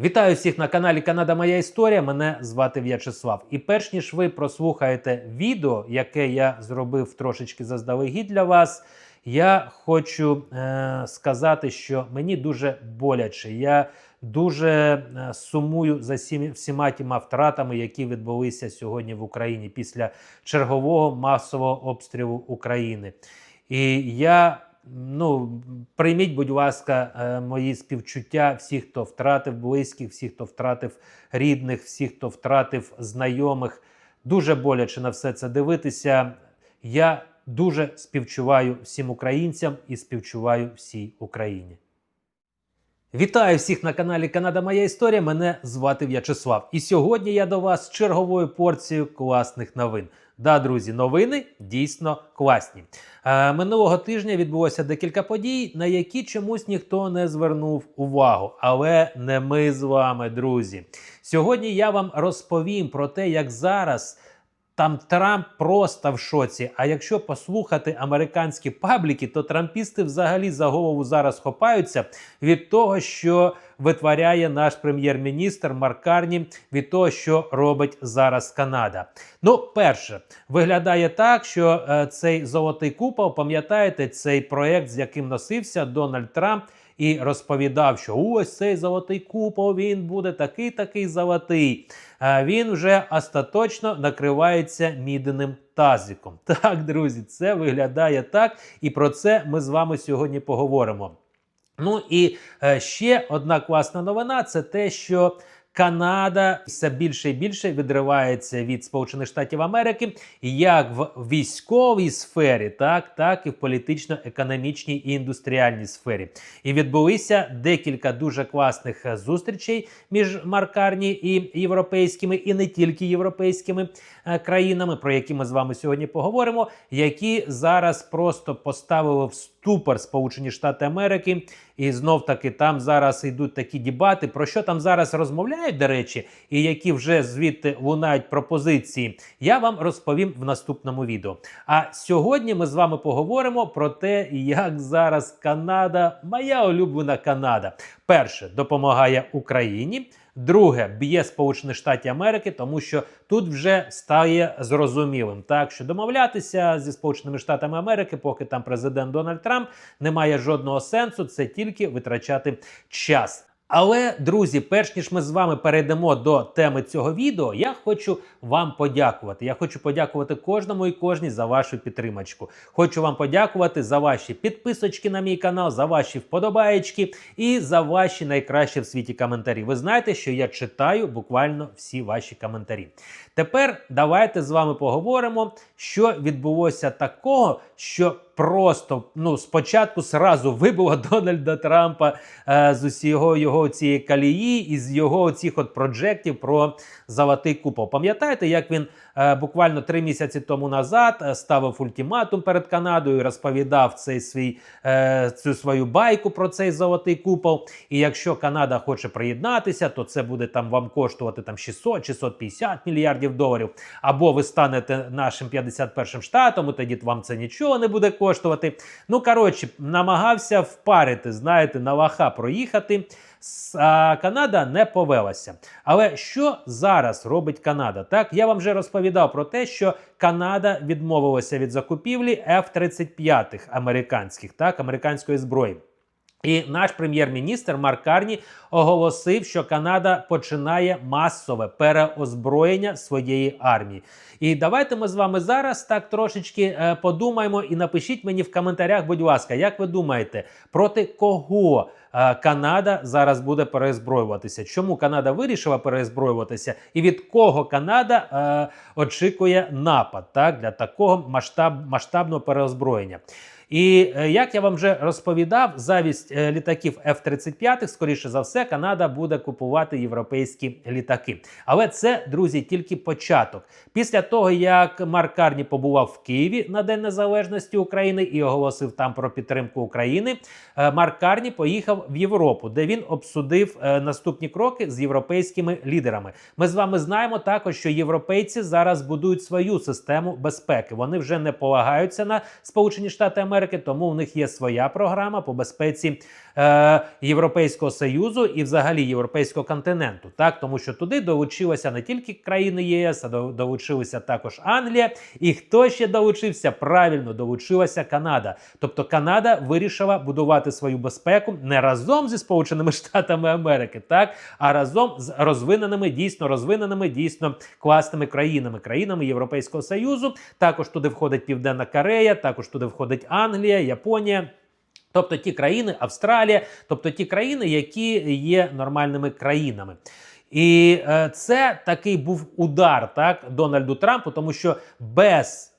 Вітаю всіх на каналі Канада Моя Історія. Мене звати В'ячеслав. І перш ніж ви прослухаєте відео, яке я зробив трошечки заздалегідь для вас, я хочу е, сказати, що мені дуже боляче. Я дуже е, сумую за всіма, всіма тіма втратами, які відбулися сьогодні в Україні після чергового масового обстрілу України. І я ну, прийміть, будь ласка, е, мої співчуття всіх, хто втратив близьких, всіх, хто втратив рідних, всіх, хто втратив знайомих. Дуже боляче на все це дивитися. Я дуже співчуваю всім українцям і співчуваю всій Україні. Вітаю всіх на каналі Канада Моя Історія. Мене звати В'ячеслав. І сьогодні я до вас з черговою порцією класних новин. Да, друзі, новини дійсно класні. Е, минулого тижня відбулося декілька подій, на які чомусь ніхто не звернув увагу. Але не ми з вами, друзі. Сьогодні я вам розповім про те, як зараз. Там Трамп просто в шоці. А якщо послухати американські пабліки, то трампісти взагалі за голову зараз хопаються від того, що витворяє наш прем'єр-міністр Марк Карні, від того, що робить зараз Канада. Ну, перше, виглядає так, що е, цей золотий купол, пам'ятаєте, цей проект, з яким носився Дональд Трамп. І розповідав, що ось цей золотий купол він буде такий такий золотий. А він вже остаточно накривається мідним тазиком. Так, друзі, це виглядає так, і про це ми з вами сьогодні поговоримо. Ну і е, ще одна класна новина це те, що Канада все більше і більше відривається від Сполучених Штатів Америки як в військовій сфері, так, так і в політично-економічній і індустріальній сфері. І відбулися декілька дуже класних зустрічей між Маркарні і європейськими, і не тільки європейськими е, країнами, про які ми з вами сьогодні поговоримо, які зараз просто поставили в ступор Сполучені Штати Америки. І знов таки там зараз йдуть такі дебати. Про що там зараз розмовляють, до речі, і які вже звідти лунають пропозиції, я вам розповім в наступному відео. А сьогодні ми з вами поговоримо про те, як зараз Канада, моя улюблена Канада, перше допомагає Україні. Друге, б'є Сполучені Штати Америки, тому що тут вже стає зрозумілим, так що домовлятися зі Сполученими Штатами Америки, поки там президент Дональд Трамп, немає жодного сенсу. Це тільки витрачати час. Але, друзі, перш ніж ми з вами перейдемо до теми цього відео, я хочу вам подякувати. Я хочу подякувати кожному і кожній за вашу підтримочку. Хочу вам подякувати за ваші підписочки на мій канал, за ваші вподобаєчки і за ваші найкращі в світі коментарі. Ви знаєте, що я читаю буквально всі ваші коментарі. Тепер давайте з вами поговоримо, що відбулося такого, що просто ну спочатку сразу вибило Дональда Трампа е, з усього його цієї калії і з його цих от проджектів про золотий купол. Пам'ятаєте, як він буквально три місяці тому назад е, ставив ультиматум перед Канадою, розповідав цей свій е, цю свою байку про цей золотий купол. І якщо Канада хоче приєднатися, то це буде там вам коштувати там 600-650 мільярдів доларів. Або ви станете нашим 51-м штатом, і тоді вам це нічого не буде коштувати. Ну коротше, намагався впарити, знаєте, на лаха проїхати. Канада не повелася. Але що зараз робить Канада? Так, я вам вже розповідав про те, що Канада відмовилася від закупівлі F-35 американських, так, американської зброї. І наш прем'єр-міністр Марк Карні оголосив, що Канада починає масове переозброєння своєї армії. І давайте ми з вами зараз так трошечки е, подумаємо і напишіть мені в коментарях, будь ласка, як ви думаєте, проти кого е, Канада зараз буде переозброюватися? Чому Канада вирішила переозброюватися? І від кого Канада е, очікує напад так, для такого масштаб, масштабного переозброєння? І е, як я вам вже розповідав, завість е, літаків F-35, скоріше за все, Канада буде купувати європейські літаки. Але це, друзі, тільки початок. Після того, як Марк Карні побував в Києві на День Незалежності України і оголосив там про підтримку України, е, Марк Карні поїхав в Європу, де він обсудив наступні кроки з європейськими лідерами. Ми з вами знаємо також, що європейці зараз будують свою систему безпеки. Вони вже не полагаються на Сполучені Штати Америки. Америки, тому у них є своя програма по безпеці е, Європейського союзу і взагалі європейського континенту. Так, тому що туди долучилися не тільки країни ЄС, а долучилися також Англія. І хто ще долучився? Правильно долучилася Канада. Тобто Канада вирішила будувати свою безпеку не разом зі Сполученими Штатами Америки, так а разом з розвиненими, дійсно розвиненими, дійсно класними країнами, країнами Європейського Союзу. Також туди входить Південна Корея, також туди входить Англія, Японія. Тобто ті країни, Австралія, тобто ті країни, які є нормальними країнами. І е, це такий був удар так Дональду Трампу, тому що без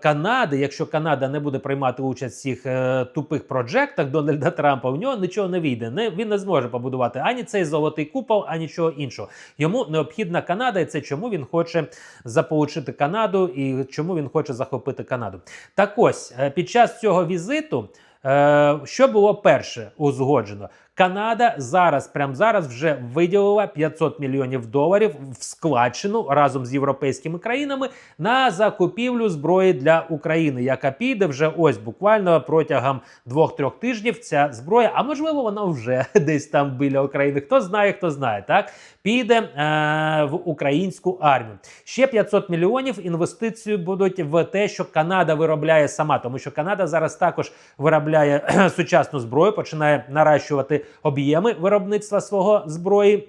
Канади, якщо Канада не буде приймати участь в цих е, тупих проджектах Дональда Трампа, у нього нічого не вийде. Не, він не зможе побудувати ані цей золотий купол, ані нічого іншого. Йому необхідна Канада, і це чому він хоче заполучити Канаду і чому він хоче захопити Канаду. Так ось е, під час цього візиту. Е, що було перше узгоджено? Канада зараз, прямо зараз, вже виділила 500 мільйонів доларів в складчину разом з європейськими країнами на закупівлю зброї для України, яка піде вже ось буквально протягом двох-трьох тижнів. Ця зброя, а можливо, вона вже десь там біля України. Хто знає, хто знає, так піде е, в українську армію. Ще 500 мільйонів інвестицій будуть в те, що Канада виробляє сама, тому що Канада зараз також виробляє сучасну зброю, починає наращувати об'єми виробництва свого зброї.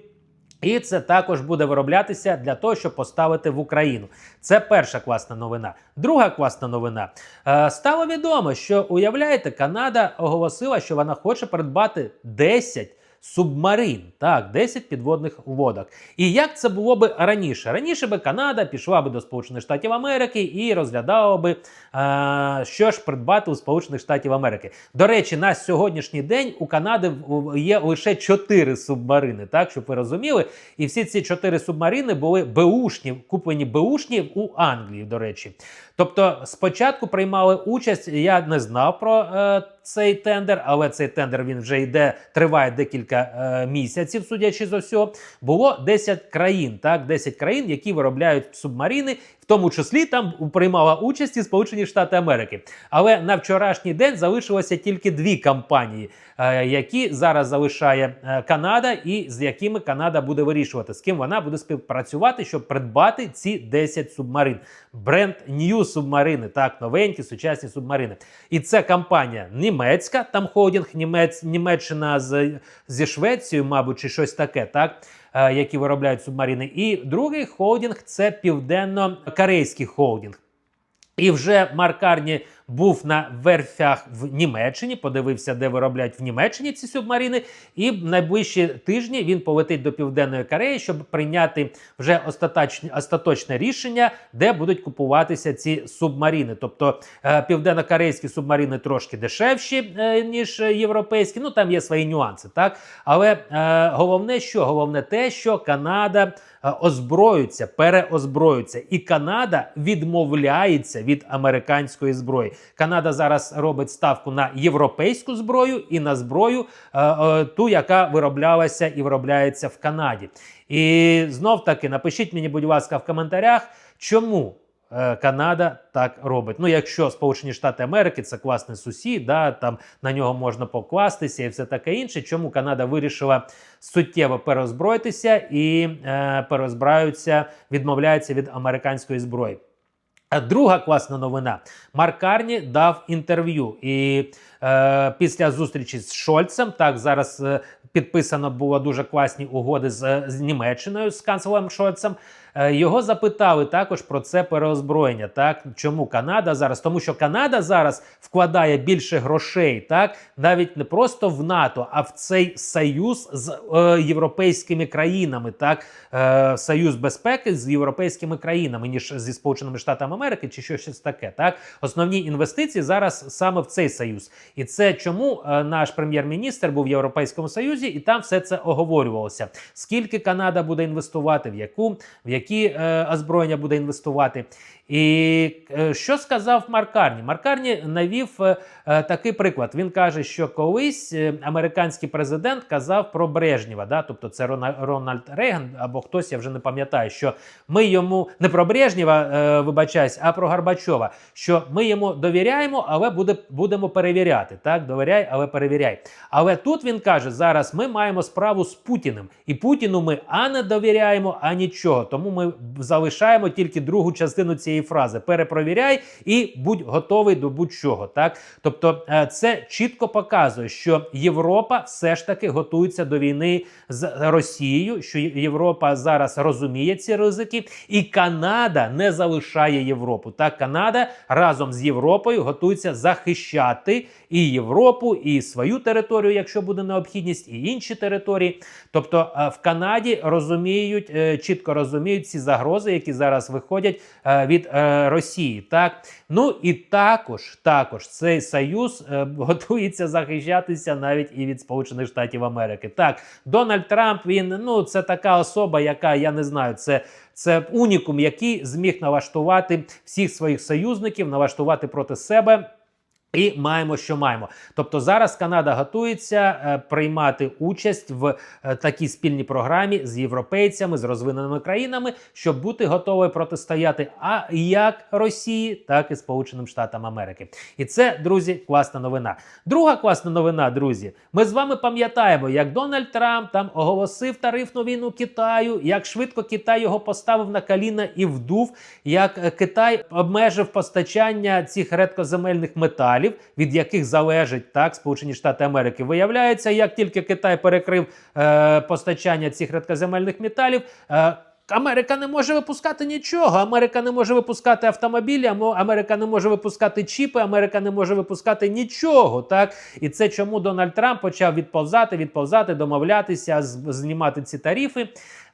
І це також буде вироблятися для того, щоб поставити в Україну. Це перша класна новина. Друга класна новина. Е, стало відомо, що уявляєте, Канада оголосила, що вона хоче придбати 10 субмарин, так, 10 підводних лодок. І як це було би раніше? Раніше би Канада пішла би до Сполучених Штатів Америки і розглядала би, е, що ж придбати у Сполучених Штатів Америки. До речі, на сьогоднішній день у Канади є лише 4 субмарини, так щоб ви розуміли. І всі ці 4 субмарини були беушні, куплені беушні у Англії, до речі. Тобто, спочатку приймали участь. Я не знав про е, цей тендер, але цей тендер він вже йде, триває декілька е, місяців, судячи з усього. Було 10 країн, так, 10 країн, які виробляють субмарини. Тому числі там приймала участь і Сполучені Штати Америки. Але на вчорашній день залишилося тільки дві компанії, е, які зараз залишає е, Канада, і з якими Канада буде вирішувати, з ким вона буде співпрацювати, щоб придбати ці 10 субмарин. Бренд New субмарини, так, новенькі сучасні субмарини. І це компанія німецька, там холдинг Німець, Німеччина з, зі Швецією, мабуть, чи щось таке, так. Е, Які виробляють субмарини, і другий холдинг це південно-корейський холдинг. І вже Марк Карні був на верфях в Німеччині, подивився, де виробляють в Німеччині ці субмарини. І в найближчі тижні він полетить до Південної Кореї, щоб прийняти вже остаточне, остаточне рішення, де будуть купуватися ці субмарини. Тобто е, південно-корейські субмарини трошки дешевші, е, ніж європейські. Ну там є свої нюанси, так. Але е, головне, що головне те, що Канада е, переозброються, і Канада відмовляється від американської зброї. Канада зараз робить ставку на європейську зброю і на зброю, е, е, ту, яка вироблялася і виробляється в Канаді. І знов таки напишіть мені, будь ласка, в коментарях, чому. Е, Канада так робить. Ну, якщо Сполучені Штати Америки це класний сусід, да, там на нього можна покластися і все таке інше. Чому Канада вирішила суттєво переозброїтися і е, переозбраються, відмовляється від американської зброї? А Друга класна новина. Марк Карні дав інтерв'ю. І е, після зустрічі з Шольцем, так зараз е, підписано було дуже класні угоди з, з Німеччиною з канцлером Шольцем. Е, Його запитали також про це переозброєння. Так чому Канада зараз? Тому що Канада зараз вкладає більше грошей, так навіть не просто в НАТО, а в цей союз з е, європейськими країнами, так е, союз безпеки з європейськими країнами, ніж зі Сполученими Штатами Америки, чи щось таке. Так, основні інвестиції зараз саме в цей союз, і це чому е, наш прем'єр-міністр був в Європейському Союзі, і там все це оговорювалося. Скільки Канада буде інвестувати, в яку в які е, озброєння буде інвестувати. І е, що сказав Маркарні? Маркарні навів е, такий приклад. Він каже, що колись американський президент казав про Брежнєва, да? тобто це Рональд Рейган або хтось, я вже не пам'ятаю, що ми йому не про Брежнєва, вибачаюсь, а про Горбачова, що ми йому довіряємо, але буде, будемо перевіряти. Так, довіряй, але перевіряй. Але тут він каже: зараз ми маємо справу з Путіним, і Путіну ми а не довіряємо, а нічого. Тому ми залишаємо тільки другу частину цієї фрази: перепровіряй і будь готовий до будь-чого. Так, тобто, е, це чітко показує, що Європа все ж таки готується до війни з Росією, що Європа зараз розуміє ці ризики, і Канада не залишає Європу. Так, Канада разом з Європою готується захищати і Європу, і свою територію, якщо буде необхідність, і інші території. Тобто е, в Канаді розуміють, е, чітко розуміють ці загрози, які зараз виходять е, від е, Росії. Так, ну і також, також цей союз е, готується захищатися навіть і від Сполучених Штатів Америки. Так, Дональд Трамп він ну це така особа, яка я не знаю, це. Це унікум, який зміг налаштувати всіх своїх союзників, налаштувати проти себе. І маємо, що маємо. Тобто зараз Канада готується е, приймати участь в е, такій спільній програмі з європейцями, з розвиненими країнами, щоб бути готовою протистояти а як Росії, так і Сполученим Штатам Америки. І це, друзі, класна новина. Друга класна новина, друзі. Ми з вами пам'ятаємо, як Дональд Трамп там оголосив тарифну війну Китаю, як швидко Китай його поставив на коліна і вдув, як е, Китай обмежив постачання цих редкоземельних металів від яких залежить так Сполучені Штати Америки. Виявляється, як тільки Китай перекрив е, постачання цих редкоземельних металів. Е, Америка не може випускати нічого. Америка не може випускати автомобілі, Америка не може випускати чіпи, Америка не може випускати нічого. Так і це чому Дональд Трамп почав відповзати, відповзати, домовлятися, знімати ці тарифи.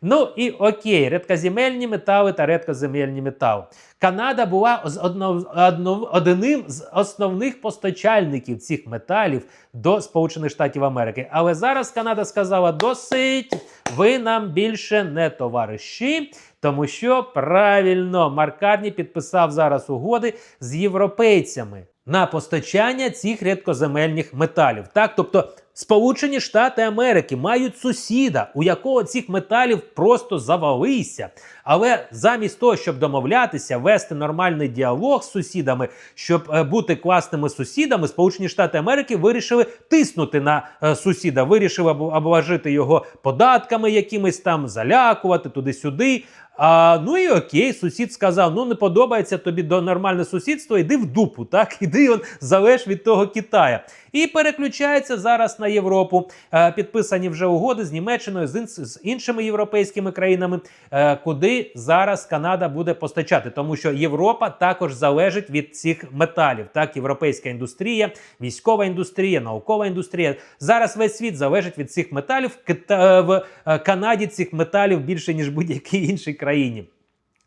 Ну і окей, редкоземельні метали та редкоземельні метали. Канада була одно, одним з основних постачальників цих металів до Сполучених Штатів Америки. Але зараз Канада сказала: досить, ви нам більше не товариші. Тому що правильно Маркарні підписав зараз угоди з європейцями на постачання цих рідкоземельних металів. Так, тобто Сполучені Штати Америки мають сусіда, у якого цих металів просто завалися. Але замість того, щоб домовлятися, вести нормальний діалог з сусідами, щоб е, бути класними сусідами, Сполучені Штати Америки вирішили тиснути на е, сусіда, вирішили обложити його податками, якимись там залякувати туди-сюди. А, Ну і окей, сусід сказав: ну не подобається тобі до нормальне сусідство, йди в дупу, так іди он залеж від того Китая. І переключається зараз на Європу. Е, підписані вже угоди з Німеччиною, з, іншими європейськими країнами, е, куди зараз Канада буде постачати, тому що Європа також залежить від цих металів. Так, європейська індустрія, військова індустрія, наукова індустрія. Зараз весь світ залежить від цих металів. Кита в е, Канаді цих металів більше ніж будь-якій іншій країні.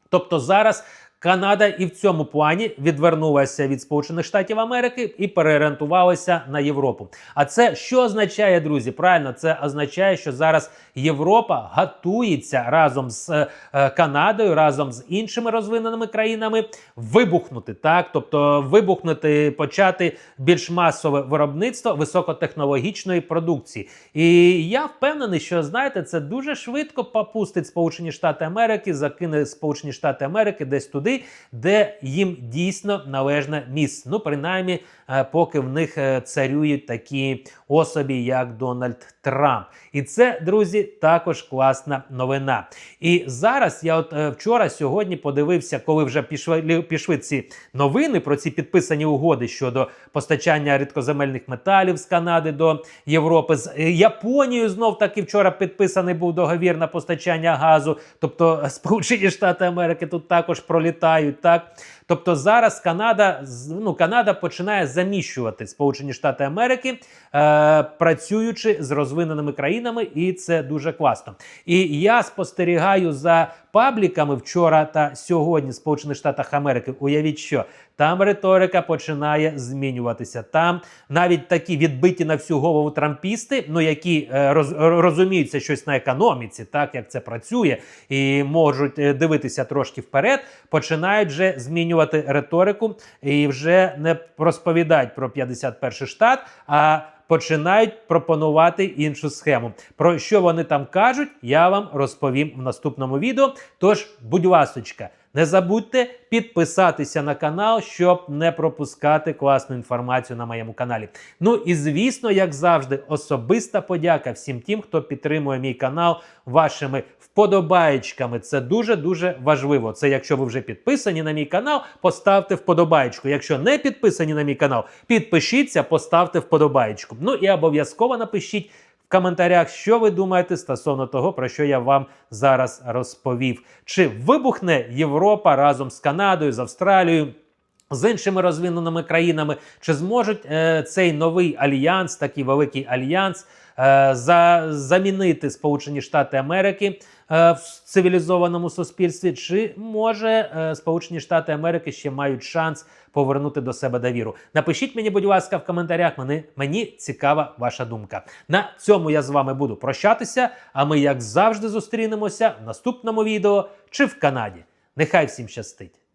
Тобто зараз Канада і в цьому плані відвернулася від Сполучених Штатів Америки і переорієнтувалася на Європу. А це що означає, друзі? Правильно, це означає, що зараз Європа готується разом з е, Канадою, разом з іншими розвиненими країнами вибухнути, так, тобто вибухнути, почати більш масове виробництво високотехнологічної продукції. І я впевнений, що знаєте, це дуже швидко попустить Сполучені Штати Америки, закине Сполучені Штати Америки десь туди туди, де їм дійсно належне місце. Ну, принаймні, поки в них е, царюють такі особі, як Дональд Трамп. І це, друзі, також класна новина. І зараз я от е, вчора, сьогодні подивився, коли вже пішли пішли ці новини про ці підписані угоди щодо постачання рідкоземельних металів з Канади до Європи. З Японією знов таки вчора підписаний був договір на постачання газу. Тобто Сполучені Штати Америки тут також пролітають. Так, тобто зараз Канада ну, Канада починає заміщувати Сполучені Штати Америки, е, працюючи з розвиненими країнами, і це дуже класно. І я спостерігаю за пабліками вчора та сьогодні, Сполучених Штатах Америки. Уявіть, що там риторика починає змінюватися. Там навіть такі відбиті на всю голову трампісти, ну які е, роз, розуміються щось на економіці, так як це працює, і можуть е, дивитися трошки вперед, починають вже змінювати риторику і вже не розповідають про 51 штат. а Починають пропонувати іншу схему. Про що вони там кажуть, я вам розповім в наступному відео. Тож, будь ласочка, Не забудьте підписатися на канал, щоб не пропускати класну інформацію на моєму каналі. Ну і звісно, як завжди, особиста подяка всім тим, хто підтримує мій канал вашими вподобаєчками. Це дуже дуже важливо. Це якщо ви вже підписані на мій канал, поставте вподобаєчку. Якщо не підписані на мій канал, підпишіться, поставте вподобаєчку. Ну і обов'язково напишіть. В коментарях, що ви думаєте стосовно того, про що я вам зараз розповів. Чи вибухне Європа разом з Канадою, з Австралією? З іншими розвиненими країнами, чи зможуть е, цей новий альянс, такий великий альянс, е, за, замінити Сполучені Штати Америки в цивілізованому суспільстві, чи може е, Сполучені Штати Америки ще мають шанс повернути до себе довіру? Напишіть мені, будь ласка, в коментарях. Мені, мені цікава ваша думка. На цьому я з вами буду прощатися. А ми, як завжди, зустрінемося в наступному відео чи в Канаді. Нехай всім щастить!